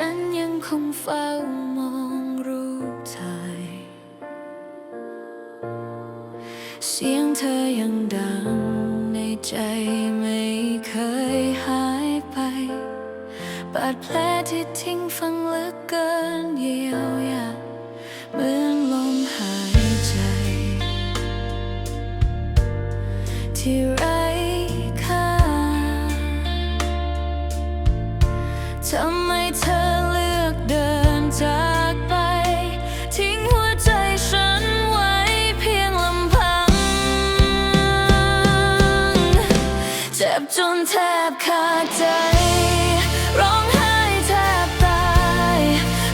ฉันยังคงเฝ้ามองรูปถ่าย เสียงเธอยังดังในใจไม่เคยหายไป บาดแผลที่ทิ้งฟังลึกเกินเยียวยาเหมือนลมหายใจ ที่ไร้ค่าทำ เจ็บจนแทบขาดใจ ร้องไห้แทบตาย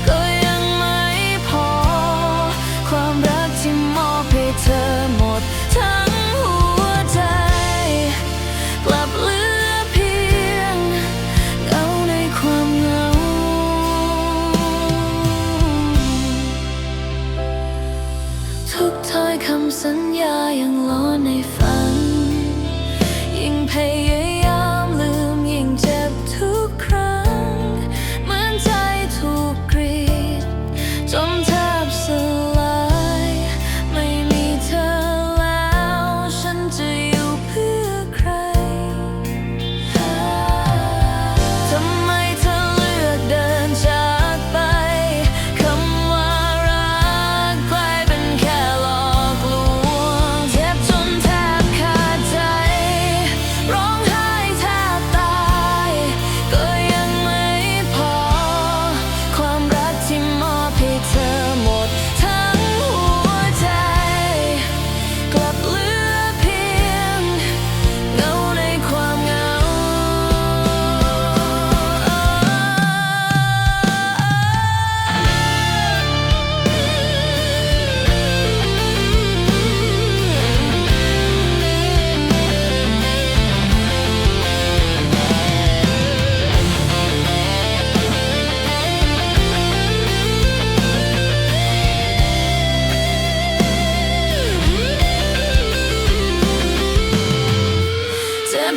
ก็ยังไม่พอ ความรักที่มอบให้เธอหมด ทั้งหัวใจ กลับเหลือเพียงเงาในความเหงา ทุกถ้อยคำสัญญายังล้อในฝัน ยิ่งพยา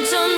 Don't.